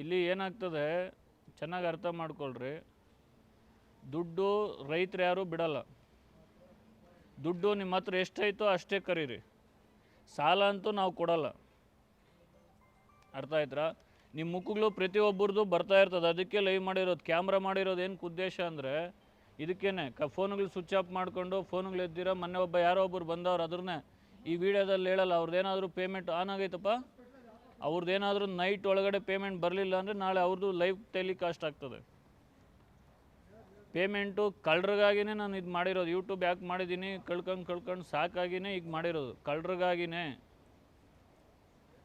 ಇಲ್ಲಿ ಏನಾಗ್ತದೆ, ಚೆನ್ನಾಗಿ ಅರ್ಥ ಮಾಡ್ಕೊಳ್ರಿ. ದುಡ್ಡು ರೈತರು ಯಾರೂ ಬಿಡಲ್ಲ. ದುಡ್ಡು ನಿಮ್ಮ ಹತ್ರ ಎಷ್ಟೈತೋ ಅಷ್ಟೇ ಕರೀರಿ. ಸಾಲ ಅಂತೂ ನಾವು ಕೊಡಲ್ಲ. ಅರ್ಥ ಆಯ್ತಾ ನಿಮ್ಮ ಮುಖಗಳು ಪ್ರತಿಯೊಬ್ಬರದ್ದು ಬರ್ತಾ ಇರ್ತದೆ. ಅದಕ್ಕೆ ಲೈವ್ ಮಾಡಿರೋದು, ಕ್ಯಾಮ್ರಾ ಮಾಡಿರೋದು ಏನಕ್ಕೆ ಉದ್ದೇಶ ಅಂದರೆ, ಇದಕ್ಕೇನೆ, ಕ ಫೋನ್ಗಳು ಸ್ವಿಚ್ ಆಫ್ ಮಾಡಿಕೊಂಡು ಫೋನ್ಗಳು ಎದ್ದಿರೋ ಮೊನ್ನೆ ಒಬ್ಬ ಯಾರೋ ಒಬ್ಬರು ಬಂದವ್ರು ಅದ್ರನ್ನೇ ಈ ವಿಡಿಯೋದಲ್ಲಿ ಹೇಳಲ್ಲ ಅವ್ರದ್ದೇನಾದರೂ ಪೇಮೆಂಟ್ ಆನ್ ಆಗೈತಪ್ಪ? ಅವ್ರದ್ದೇನಾದರೂ ನೈಟ್ ಒಳಗಡೆ ಪೇಮೆಂಟ್ ಬರಲಿಲ್ಲ ಅಂದರೆ ನಾಳೆ ಅವ್ರದ್ದು ಲೈವ್ ಟೆಲಿಕಾಸ್ಟ್ ಆಗ್ತದೆ. ಪೇಮೆಂಟು ಕಳ್ರಿಗಾಗಿನೇ ನಾನು ಇದು ಮಾಡಿರೋದು. ಯೂಟ್ಯೂಬ್ ಯಾಕೆ ಮಾಡಿದ್ದೀನಿ, ಕಳ್ಕೊಂಡು ಕಳ್ಕೊಂಡು ಸಾಕಾಗಿನೇ ಈಗ ಮಾಡಿರೋದು. ಕಳ್ರಿಗಾಗಿನೇ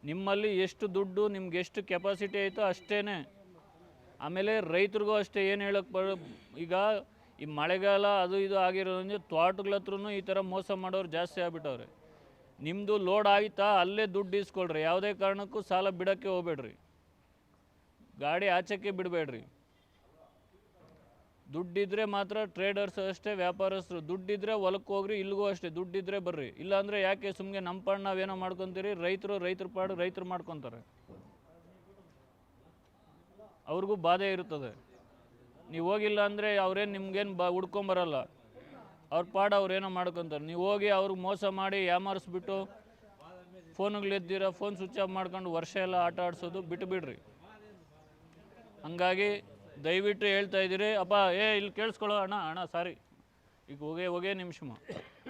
ನಿಮ್ಮಲ್ಲಿ ಎಷ್ಟು ದುಡ್ಡು, ನಿಮ್ಗೆ ಎಷ್ಟು ಕೆಪಾಸಿಟಿ ಐತೋ ಅಷ್ಟೇ ಆಮೇಲೆ ರೈತರಿಗೂ ಅಷ್ಟೇ ಏನು ಹೇಳಕ್ಕೆ ಬರ, ಈಗ ಈ ಮಳೆಗಾಲ ಅದು ಇದು ಆಗಿರೋದ್ರಿಂದ ಹತ್ರನೂ ಈ ಥರ ಮೋಸ ಮಾಡೋರು ಜಾಸ್ತಿ ಆಗ್ಬಿಟ್ಟವ್ರೆ. ನಿಮ್ಮದು ಲೋಡ್ ಆಯ್ತಾ, ಅಲ್ಲೇ ದುಡ್ಡು ಇಸ್ಕೊಳ್ರಿ. ಯಾವುದೇ ಕಾರಣಕ್ಕೂ ಸಾಲ ಬಿಡೋಕ್ಕೆ ಹೋಗ್ಬೇಡ್ರಿ. ಗಾಡಿ ಆಚೆಕ್ಕೆ ಬಿಡಬೇಡ್ರಿ. ದುಡ್ಡಿದ್ರೆ ಮಾತ್ರ ಟ್ರೇಡರ್ಸ್ ಅಷ್ಟೇ, ವ್ಯಾಪಾರಸ್ಥರು. ದುಡ್ಡಿದ್ರೆ ಹೊಲಕ್ಕೆ ಹೋಗ್ರಿ, ಇಲ್ಲಿಗೂ ಅಷ್ಟೇ. ದುಡ್ಡಿದ್ರೆ ಬರ್ರಿ. ಇಲ್ಲಾಂದರೆ ಯಾಕೆ ಸುಮ್ಮನೆ ನಮ್ಮ ಪಾಡು ನಾವೇನೋ ಮಾಡ್ಕೊತೀರಿ? ರೈತರು ರೈತರ ಪಾಡು ರೈತರು ಮಾಡ್ಕೊತಾರೆ. ಅವ್ರಿಗೂ ಬಾಧೆ ಇರುತ್ತದೆ ನೀವು ಹೋಗಿಲ್ಲ ಅಂದರೆ ಅವ್ರೇನು ನಿಮ್ಗೇನು ಬಾ ಹುಡ್ಕೊಂಬರಲ್ಲ. ಅವ್ರ ಪಾಡು ಅವ್ರೇನೋ ಮಾಡ್ಕೊಂತಾರೆ. ನೀವು ಹೋಗಿ ಅವ್ರಿಗೆ ಮೋಸ ಮಾಡಿ ಯಾಮಾರಿಸ್ಬಿಟ್ಟು ಫೋನುಗಳು ಎದ್ದಿರ ಫೋನ್ ಸ್ವಿಚ್ ಆಫ್ ಮಾಡ್ಕೊಂಡು ವರ್ಷ ಎಲ್ಲ ಆಟ ಆಡಿಸೋದು ಬಿಟ್ಟು ಬಿಡ್ರಿ. ಹಂಗಾಗಿ ದಯವಿಟ್ಟು ಹೇಳ್ತಾ ಇದ್ದೀರಿ ಅಪ್ಪ ಏ, ಇಲ್ಲಿ ಕೇಳಿಸ್ಕೊಳ್ಳೋ ಅಣ್ಣ ಅಣ್ಣ, ಸಾರಿ. ಈಗ ಹೋಗೇ ಹೋಗೇ ನಿಮಿಷಮ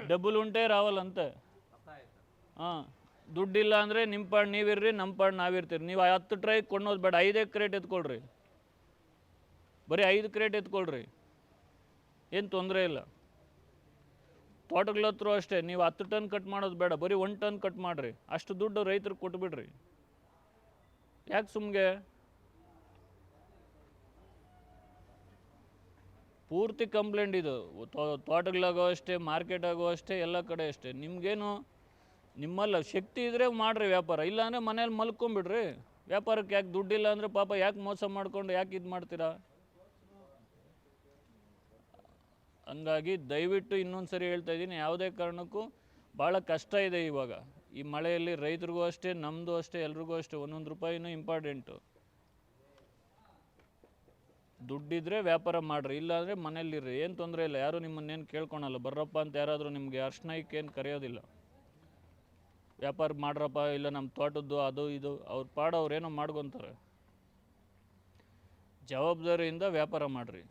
ಡಬ್ಬುಲ್ ಉಂಟೆ ರಾವಲ್ಲಂತೆ ಹಾಂ, ದುಡ್ಡಿಲ್ಲ ಅಂದರೆ ನಿಮ್ಮ ಪಾಡು ನೀವಿರ್ರಿ ನಮ್ಮ ಪಾಡು ನಾವಿರ್ತೀರಿ. ನೀವು ಹತ್ತು ಟ್ರೈ ಕೊಂಡೋದು ಬೇಡ, ಐದೇ ಕ್ರೇಟ್ ಎತ್ಕೊಳ್ರಿ. ಬರೀ ಐದು ಕ್ರೇಟ್ ಎತ್ಕೊಳ್ರಿ. ಏನು ತೊಂದರೆ ಇಲ್ಲ. ತೋಟಗಳ ಹತ್ರ ಅಷ್ಟೇ, ನೀವು ಹತ್ತು ಟನ್ ಕಟ್ ಮಾಡೋದು ಬೇಡ, ಬರೀ ಒಂದು ಟನ್ ಕಟ್ ಮಾಡಿರಿ. ಅಷ್ಟು ದುಡ್ಡು ರೈತರಿಗೆ ಕೊಟ್ಬಿಡ್ರಿ. ಯಾಕೆ ಸುಮ್ಗೆ? ಪೂರ್ತಿ ಕಂಪ್ಲೇಂಟ್ ಇದು. ತೋಟಗಳಾಗೋ ಅಷ್ಟೇ ಮಾರ್ಕೆಟ್ ಆಗೋ ಅಷ್ಟೇ, ಎಲ್ಲ ಕಡೆ ಅಷ್ಟೇ. ನಿಮ್ಗೇನು, ನಿಮ್ಮಲ್ಲ ಶಕ್ತಿ ಇದ್ದರೆ ಮಾಡ್ರಿ ವ್ಯಾಪಾರ. ಇಲ್ಲಾಂದರೆ ಮನೇಲಿ ಮಲ್ಕೊಂಬಿಡ್ರಿ. ವ್ಯಾಪಾರಕ್ಕೆ ಯಾಕೆ ದುಡ್ಡಿಲ್ಲ ಅಂದರೆ ಪಾಪ ಯಾಕೆ ಮೋಸ ಮಾಡ್ಕೊಂಡು ಯಾಕೆ ಇದು ಮಾಡ್ತೀರಾ? ಹಂಗಾಗಿ ದಯವಿಟ್ಟು ಇನ್ನೊಂದು ಸರಿ ಹೇಳ್ತಾ ಇದ್ದೀನಿ, ಯಾವುದೇ ಕಾರಣಕ್ಕೂ ಭಾಳ ಕಷ್ಟ ಇದೆ ಇವಾಗ. ಈ ಮಳೆಯಲ್ಲಿ ರೈತರಿಗೂ ಅಷ್ಟೇ ನಮ್ಮದು ಅಷ್ಟೇ, ಎಲ್ರಿಗೂ ಅಷ್ಟೇ, ಒಂದೊಂದು ರೂಪಾಯಿನೂ ಇಂಪಾರ್ಟೆಂಟು ದುಡ್ಡಿದ್ರೆ ವ್ಯಾಪಾರ ಮಾಡಿರಿ, ಇಲ್ಲಾಂದರೆ ಮನೇಲಿರ್ರಿ ಏನು ತೊಂದರೆ ಇಲ್ಲ, ಯಾರೂ ನಿಮ್ಮನ್ನೇನು ಕೇಳ್ಕೊಳಲ್ಲ, ಬರ್ರಪ್ಪ ಅಂತ ಯಾರಾದರೂ ನಿಮಗೆ ಅರ್ಶನಕ್ಕೇನು ಕರೆಯೋದಿಲ್ಲ. ವ್ಯಾಪಾರ ಮಾಡ್ರಪ್ಪ, ಇಲ್ಲ ನಮ್ಮ ತೋಟದ್ದು, ಅದು, ಇದು, ಅವ್ರ ಪಾಡು ಅವ್ರೇನೋ ಮಾಡ್ಕೊತಾರೆ. ಜವಾಬ್ದಾರಿಯಿಂದ ವ್ಯಾಪಾರ ಮಾಡಿರಿ.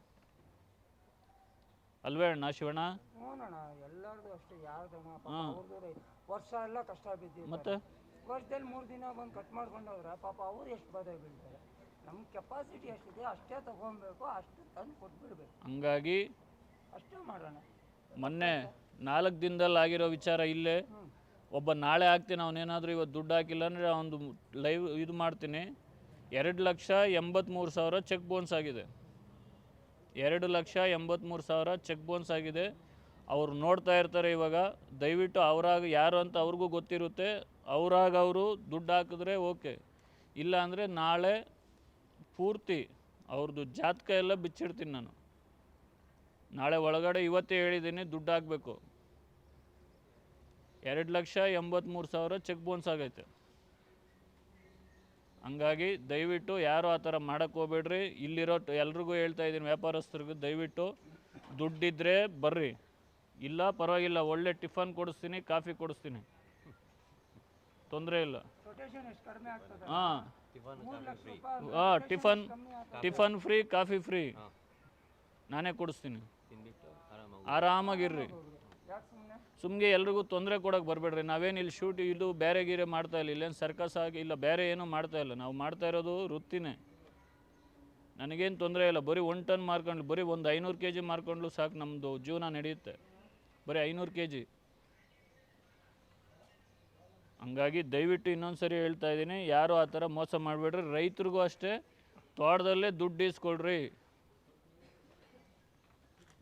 ಅಲ್ವೇ ಅಣ್ಣ ಶಿವಣ್ಣ? ಹ್ಞೂನಣ್ಣ ಎಲ್ಲರದು ಅಷ್ಟೇ ಯಾರದಣ್ಣ ಪಾಪ. ರೈ- ವರ್ಷ ಎಲ್ಲ ಕಷ್ಟ ಬಿದ್ದಿದ್ದಾರೆ ಮತ್ತೆ? ವರ್ಷದಲ್ಲಿ ಮೂರು ದಿನ ಬಂದು ಕಟ್ ಮಾಡ್ಕೊಂಡು ಹೋದ್ರೆ ಪಾಪ ಅವ್ರು ಎಷ್ಟು ಬಾಧೆ ಬೀಳ್ತಾರೆ. ನಮ್ಮ ಕೆಪಾಸಿಟಿ ಎಷ್ಟಿದೆ ಅಷ್ಟೇ ತಗೊಬೇಕು ಅಷ್ಟು ತಂದು ಕೊಟ್ಬಿಡ್ಬೇಕು. ಹಂಗಾಗಿ ಅಷ್ಟೇ ಮಾಡೋಣ. ಮೊನ್ನೆ ನಾಲ್ಕು ದಿನದಲ್ಲಿ ಆಗಿರೋ ವಿಚಾರ ಇಲ್ಲೇ. ಹ್ಞೂ ಒಬ್ಬ ನಾಳೆ ಹಾಕ್ತೀನಿ ಅವನೇನಾದರೂ ಇವತ್ತು ದುಡ್ಡು ಹಾಕಿಲ್ಲ ಅಂದರೆ ಅವನು ಲೈವ್ ಇದು ಮಾಡ್ತೀನಿ. ಎರಡು ಲಕ್ಷ ಎಂಬತ್ತ್ಮೂರು ಸಾವಿರ ಚೆಕ್ ಬೋನ್ಸ್ ಆಗಿದೆ. ಎರಡು ಲಕ್ಷ ಎಂಬತ್ತ್ಮೂರು ಸಾವಿರ ಚೆಕ್ ಬೌನ್ಸ್ ಆಗಿದೆ. ಅವ್ರು ನೋಡ್ತಾ ಇರ್ತಾರೆ ಇವಾಗ. ದಯವಿಟ್ಟು ಅವರಾಗ ಯಾರು ಅಂತ ಅವ್ರಿಗೂ ಗೊತ್ತಿರುತ್ತೆ. ಅವರಾಗ ಅವರು ದುಡ್ಡು ಹಾಕಿದ್ರೆ ಓಕೆ. ಇಲ್ಲ ಅಂದರೆ ನಾಳೆ ಪೂರ್ತಿ ಅವ್ರದ್ದು ಜಾತಕ ಎಲ್ಲ ಬಿಚ್ಚಿಡ್ತೀನಿ ನಾನು. ನಾಳೆ ಒಳಗಡೆ ಇವತ್ತೇ ಹೇಳಿದ್ದೀನಿ ದುಡ್ಡು ಹಾಕಬೇಕು. ಎರಡು ಲಕ್ಷ ಎಂಬತ್ತ್ಮೂರು ಸಾವಿರ ಚೆಕ್ ಬೌನ್ಸ್ ಆಗೈತೆ. ಹಂಗಾಗಿ ದಯವಿಟ್ಟು ಯಾರು ಆ ಥರ ಮಾಡೋಕ್ಕೆ ಹೋಗ್ಬೇಡ್ರಿ. ಇಲ್ಲಿರೋ ಟ- ಎಲ್ರಿಗೂ ಹೇಳ್ತಾ ಇದ್ದೀನಿ ವ್ಯಾಪಾರಸ್ಥರಿಗೂ ದಯವಿಟ್ಟು ದುಡ್ಡಿದ್ರೆ ಬರ್ರಿ. ಇಲ್ಲ ಪರವಾಗಿಲ್ಲ ಒಳ್ಳೆ ಟಿಫನ್ ಕೊಡಿಸ್ತೀನಿ ಕಾಫಿ ಕೊಡಿಸ್ತೀನಿ. ತೊಂದರೆ ಇಲ್ಲ. ಹಾಂ. ಹಾಂ tiffin tiffin free coffee free. ನಾನೇ ಕೊಡಿಸ್ತೀನಿ. ಆರಾಮಾಗಿರ್ರಿ. ಸುಮ್ಮನೆ ಎಲ್ರಿಗೂ ತೊಂದರೆ ಕೊಡೋಕೆ ಬರಬೇಡ್ರಿ. ನಾವೇನು ಇಲ್ಲಿ ಶೂಟ್ ಇದು ಬೇರೆ ಗೀರೆ ಮಾಡ್ತಾ ಇಲ್ಲ. ಇಲ್ಲೇನು ಸರ್ಕಸ್ ಆಗಿ ಇಲ್ಲ, ಬೇರೆ ಏನೂ ಮಾಡ್ತಾ ಇಲ್ಲ. ನಾವು ಮಾಡ್ತಾ ಇರೋದು ವೃತ್ತಿನೇ. ನನಗೇನು ತೊಂದರೆ ಇಲ್ಲ. ಬರೀ ಒನ್ ಟನ್ ಮಾರ್ಕೊಂಡು ಬರೀ ಒಂದು ಐನೂರು ಕೆ ಜಿ ಮಾರ್ಕೊಂಡ್ಲು ಸಾಕು ನಮ್ಮದು ಜೀವನ ನಡೆಯುತ್ತೆ. ಬರೀ ಐನೂರು ಕೆ ಜಿ ಹಂಗಾಗಿ ದಯವಿಟ್ಟು ಇನ್ನೊಂದು ಸರಿ ಹೇಳ್ತಾ ಇದ್ದೀನಿ, ಯಾರು ಆ ಥರ ಮೋಸ ಮಾಡಬೇಡ್ರಿ. ರೈತರಿಗೂ ಅಷ್ಟೇ, ತೋಟದಲ್ಲೇ ದುಡ್ಡು ಇಸ್ಕೊಳ್ರಿ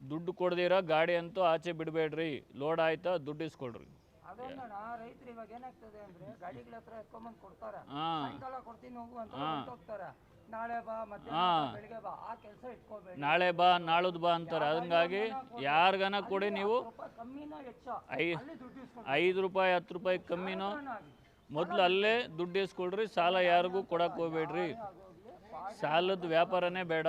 ದುಡ್ಡು ಕೊಡ್ದಿರ ಗಾಡಿ ಅಂತೂ ಆಚೆ ಬಿಡಬೇಡ್ರಿ. ಲೋಡ್ ಆಯ್ತಾ ದುಡ್ಡು ಇಸ್ಕೊಳ್ರಿ. ರೈತರು ಇವಾಗ ಏನಾಗ್ತದೆ ಅಂದ್ರೆ ಗಾಡಿಗಳ ಹತ್ರ ಎತ್ಕೊಂಬಂದು ಕೊಡ್ತಾರೆ. ಹಾಂ. ಸಾಯಂಕಾಲ ಕೊಡ್ತೀನಿ ಹೋಗು ಅಂತ ಹಾ. ನಾಳೆ ಬಾ ಮತ್ತೆ ಬೆಳಿಗ್ಗೆ ಬಾ ಆ ಕೆಲಸ ಇಟ್ಕೋಬೇಡಿ. ನಾಳೆ ಬಾ ನಾಳದ್ ಬಾ ಅಂತಾರೆ. ಹಂಗಾಗಿ ಯಾರ್ಗನ ಕೊಡಿ ನೀವು ಕಮ್ಮಿನ ಹೆಚ್ಚ ಐದು ರೂಪಾಯಿ ಹತ್ತು ರೂಪಾಯಿ ಕಮ್ಮಿನೋ ಮೊದಲು ಅಲ್ಲೇ ದುಡ್ಡು ಇಸ್ಕೊಳ್ರಿ. ಸಾಲ ಯಾರಿಗೂ ಕೊಡಕ್ಕೆ ಹೋಗ್ಬೇಡ್ರಿ. ಸಾಲದ ವ್ಯಾಪಾರನೇ ಬೇಡ.